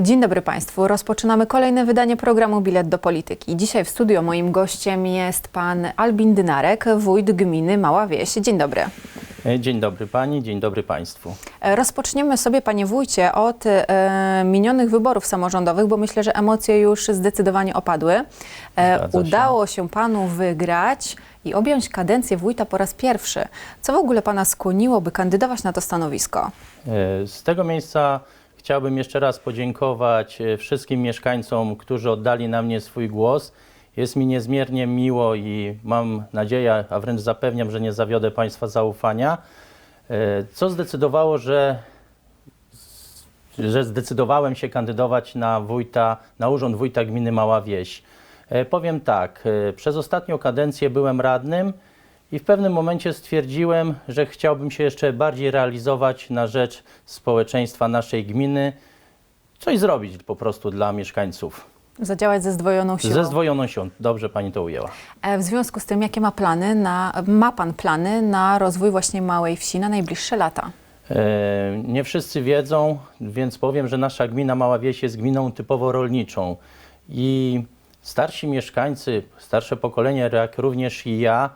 Dzień dobry Państwu. Rozpoczynamy kolejne wydanie programu Bilet do Polityki. Dzisiaj w studio moim gościem jest pan Albin Dynarek, wójt gminy Mała Wieś. Dzień dobry. E, Dzień dobry Pani, dzień dobry Państwu. E, Rozpoczniemy sobie, panie wójcie, od e, minionych wyborów samorządowych, bo myślę, że emocje już zdecydowanie opadły. Zgadza się. udało się panu wygrać i objąć kadencję wójta po raz pierwszy. Co w ogóle pana skłoniło, by kandydować na to stanowisko? Z tego miejsca chciałbym jeszcze raz podziękować e, wszystkim mieszkańcom, którzy oddali na mnie swój głos. Jest mi niezmiernie miło i mam nadzieję, a wręcz zapewniam, że nie zawiodę Państwa zaufania. E, Co zdecydowało, że, że zdecydowałem się kandydować na wójta, na urząd wójta gminy Mała Wieś. E, Powiem tak, przez ostatnią kadencję byłem radnym i w pewnym momencie stwierdziłem, że chciałbym się jeszcze bardziej realizować na rzecz społeczeństwa naszej gminy, coś zrobić po prostu dla mieszkańców. Zadziałać ze zdwojoną siłą. Ze zdwojoną siłą. Dobrze pani to ujęła. E, W związku z tym, jakie ma plany na, ma pan plany na rozwój właśnie małej wsi na najbliższe lata? E, Nie wszyscy wiedzą, więc powiem, że nasza gmina Mała Wieś jest gminą typowo rolniczą i starsi mieszkańcy, starsze pokolenie, jak również i ja,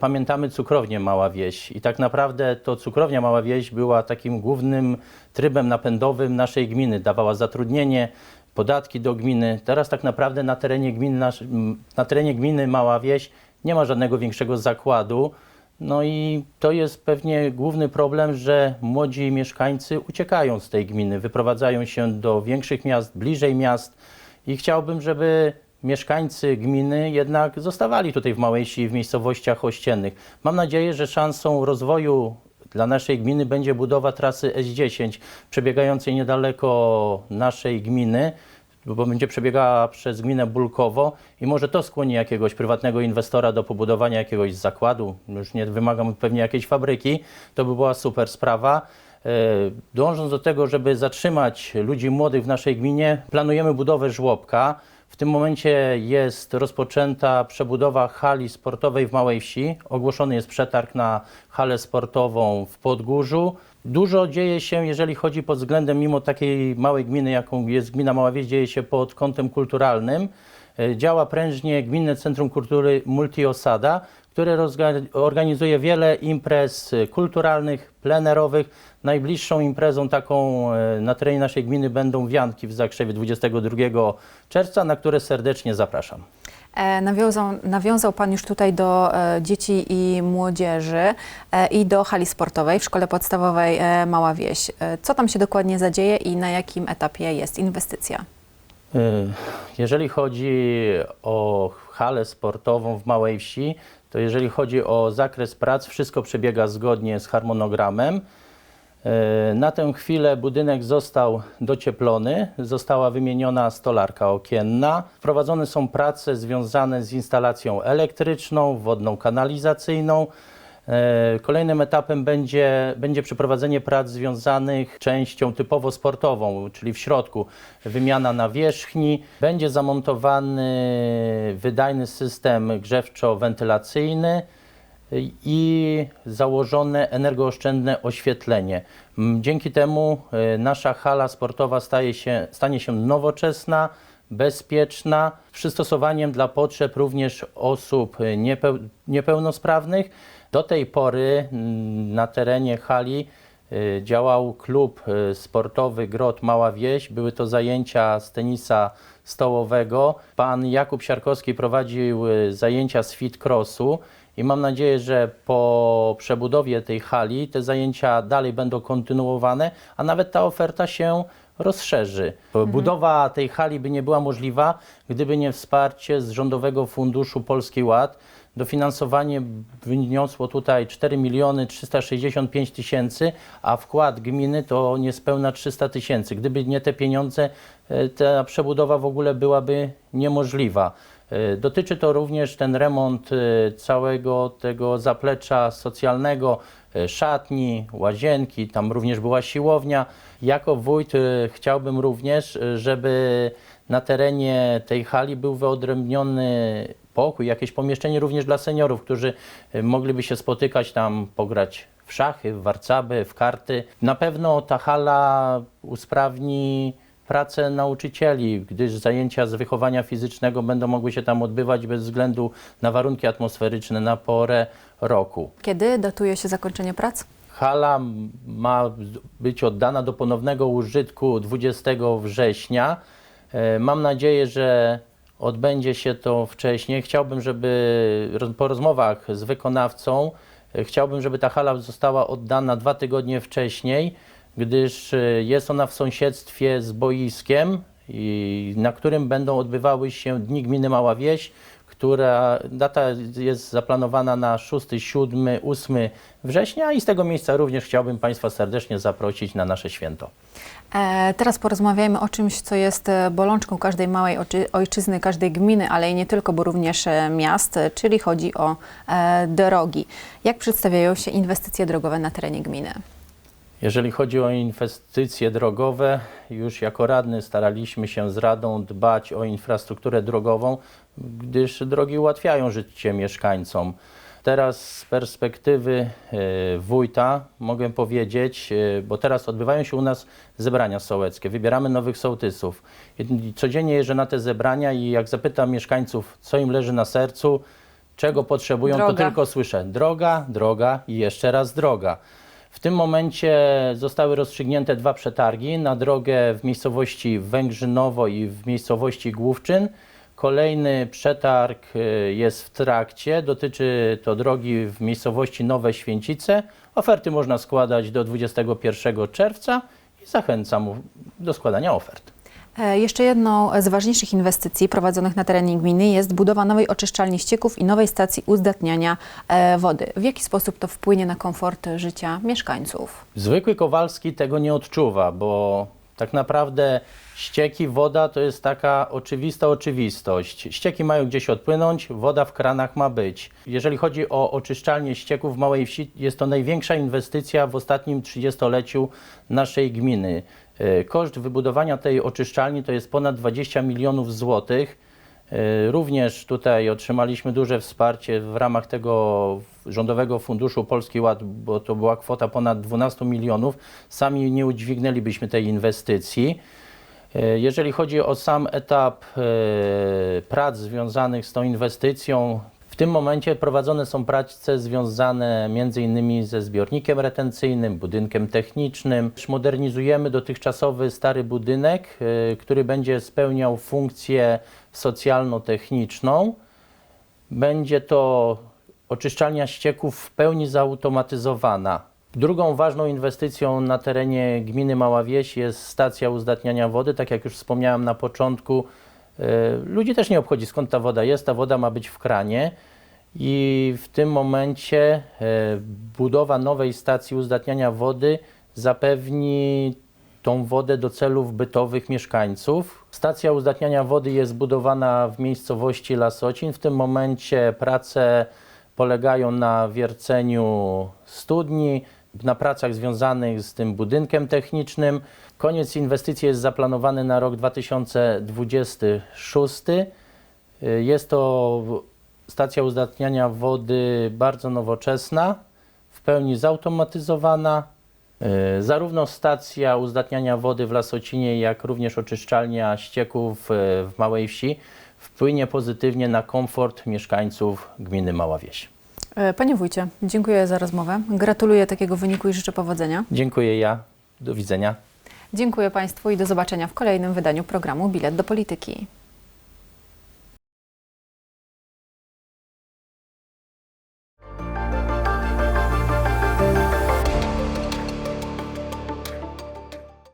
pamiętamy cukrownię Mała Wieś i tak naprawdę to cukrownia Mała Wieś była takim głównym trybem napędowym naszej gminy, dawała zatrudnienie, podatki do gminy. Teraz tak naprawdę na terenie gminy, na terenie gminy Mała Wieś nie ma żadnego większego zakładu. No i to jest pewnie główny problem, że młodzi mieszkańcy uciekają z tej gminy, wyprowadzają się do większych miast, bliżej miast i chciałbym, żeby mieszkańcy gminy jednak zostawali tutaj w Małej Wsi, w miejscowościach ościennych. Mam nadzieję, że szansą rozwoju dla naszej gminy będzie budowa trasy S10 przebiegającej niedaleko naszej gminy, bo będzie przebiegała przez gminę Bulkowo i może to skłoni jakiegoś prywatnego inwestora do pobudowania jakiegoś zakładu. Już nie wymagam pewnie jakiejś fabryki, to by była super sprawa. E, Dążąc do tego, żeby zatrzymać ludzi młodych w naszej gminie, planujemy budowę żłobka. W tym momencie jest rozpoczęta przebudowa hali sportowej w Małej Wsi. Ogłoszony jest przetarg na halę sportową w Podgórzu. Dużo dzieje się, jeżeli chodzi pod względem, mimo takiej małej gminy, jaką jest gmina Mała Wieś, dzieje się pod kątem kulturalnym. E, Działa prężnie Gminne Centrum Kultury Multiosada, rozga- organizuje wiele imprez kulturalnych, plenerowych. Najbliższą imprezą taką e, na terenie naszej gminy będą wianki w Zakrzewie 22 czerwca, na które serdecznie zapraszam. E, nawiązał, nawiązał pan już tutaj do e, dzieci i młodzieży i do hali sportowej w szkole podstawowej Mała Wieś. Co tam się dokładnie zadzieje i na jakim etapie jest inwestycja? Y, Jeżeli chodzi o halę sportową w Małej Wsi, to jeżeli chodzi o zakres prac, wszystko przebiega zgodnie z harmonogramem. Y, Na tę chwilę budynek został docieplony, została wymieniona stolarka okienna. Wprowadzone są prace związane z instalacją elektryczną, wodną kanalizacyjną. E, Kolejnym etapem będzie, będzie przeprowadzenie prac związanych częścią typowo sportową, czyli w środku wymiana nawierzchni. Będzie zamontowany wydajny system grzewczo-wentylacyjny i założone energooszczędne oświetlenie. Dzięki temu e, nasza hala sportowa staje się, stanie się nowoczesna, bezpieczna, przystosowaniem dla potrzeb również osób niepeł, niepełnosprawnych. Do tej pory mm, na terenie hali y, działał klub y, sportowy Grot Mała Wieś. Były to zajęcia z tenisa stołowego. Pan Jakub Siarkowski prowadził y, zajęcia z fit crossu i mam nadzieję, że po przebudowie tej hali te zajęcia dalej będą kontynuowane, a nawet ta oferta się rozszerzy. Budowa tej hali by nie była możliwa, gdyby nie wsparcie z Rządowego Funduszu Polski Ład. Dofinansowanie wyniosło tutaj 4 miliony 365 tysięcy, a wkład gminy to niespełna 300 tysięcy. Gdyby nie te pieniądze, e, ta przebudowa w ogóle byłaby niemożliwa. E, Dotyczy to również ten remont e, całego tego zaplecza socjalnego, szatni, łazienki, tam również była siłownia. Jako wójt chciałbym również, żeby na terenie tej hali był wyodrębniony pokój, jakieś pomieszczenie również dla seniorów, którzy e, mogliby się spotykać tam, pograć w szachy, w warcaby, w karty. Na pewno ta hala usprawni pracę nauczycieli, gdyż zajęcia z wychowania fizycznego będą mogły się tam odbywać bez względu na warunki atmosferyczne, na porę roku. Kiedy datuje się zakończenie prac? Hala ma być oddana do ponownego użytku 20 września. E, Mam nadzieję, że odbędzie się to wcześniej. Chciałbym, żeby po rozmowach z wykonawcą, e, chciałbym, żeby ta hala została oddana dwa tygodnie wcześniej, gdyż e, jest ona w sąsiedztwie z boiskiem, na którym będą odbywały się Dni Gminy Mała Wieś, która data jest zaplanowana na 6, 7, 8 września i z tego miejsca również chciałbym Państwa serdecznie zaprosić na nasze święto. E, teraz porozmawiajmy o czymś, co jest e, bolączką każdej małej ojczyzny, każdej gminy, ale i nie tylko, bo również e, miast, czyli chodzi o drogi. Jak przedstawiają się inwestycje drogowe na terenie gminy? Jeżeli chodzi o inwestycje drogowe, już jako radny staraliśmy się z Radą dbać o infrastrukturę drogową, gdyż drogi ułatwiają życie mieszkańcom. Teraz z perspektywy e, wójta mogę powiedzieć, e, bo teraz odbywają się u nas zebrania sołeckie, wybieramy nowych sołtysów. Codziennie jeżdżę na te zebrania i jak zapytam mieszkańców, co im leży na sercu, czego potrzebują, to Droga. tylko słyszę droga, droga i jeszcze raz droga. W tym momencie zostały rozstrzygnięte dwa przetargi na drogę w miejscowości Węgrzynowo i w miejscowości Główczyn. Kolejny przetarg y, jest w trakcie, dotyczy to drogi w miejscowości Nowe Święcice. Oferty można składać do 21 czerwca i zachęcam do składania ofert. E, Jeszcze jedną z ważniejszych inwestycji prowadzonych na terenie gminy jest budowa nowej oczyszczalni ścieków i nowej stacji uzdatniania e, wody. W jaki sposób to wpłynie na komfort życia mieszkańców? Zwykły Kowalski tego nie odczuwa, bo tak naprawdę ścieki, woda to jest taka oczywista oczywistość. Ścieki mają gdzieś odpłynąć, woda w kranach ma być. Jeżeli chodzi o oczyszczalnię ścieków w Małej Wsi, jest to największa inwestycja w ostatnim 30-leciu naszej gminy. E, Koszt wybudowania tej oczyszczalni to jest ponad 20 milionów złotych. E, Również tutaj otrzymaliśmy duże wsparcie w ramach tego Rządowego Funduszu Polski Ład, bo to była kwota ponad 12 milionów. Sami nie udźwignęlibyśmy tej inwestycji. E, Jeżeli chodzi o sam etap prac związanych z tą inwestycją, tym momencie prowadzone są prace związane m.in. ze zbiornikiem retencyjnym, budynkiem technicznym. Modernizujemy dotychczasowy stary budynek, e, który będzie spełniał funkcję socjalno-techniczną. Będzie to oczyszczalnia ścieków w pełni zautomatyzowana. Drugą ważną inwestycją na terenie gminy Mała Wieś jest stacja uzdatniania wody. Tak jak już wspomniałem na początku, ludzi też nie obchodzi skąd ta woda jest. Ta woda ma być w kranie i w tym momencie e, budowa nowej stacji uzdatniania wody zapewni tą wodę do celów bytowych mieszkańców. Stacja uzdatniania wody jest budowana w miejscowości Lasocin. W tym momencie prace polegają na wierceniu studni, na pracach związanych z tym budynkiem technicznym. Koniec inwestycji jest zaplanowany na rok 2026. Jest to stacja uzdatniania wody bardzo nowoczesna, w pełni zautomatyzowana. Zarówno stacja uzdatniania wody w Lasocinie, jak również oczyszczalnia ścieków e, w Małej Wsi wpłynie pozytywnie na komfort mieszkańców gminy Mała Wieś. E, Panie wójcie, dziękuję za rozmowę. Gratuluję takiego wyniku i życzę powodzenia. Dziękuję ja. Do widzenia. Dziękuję Państwu i do zobaczenia w kolejnym wydaniu programu Bilet do Polityki.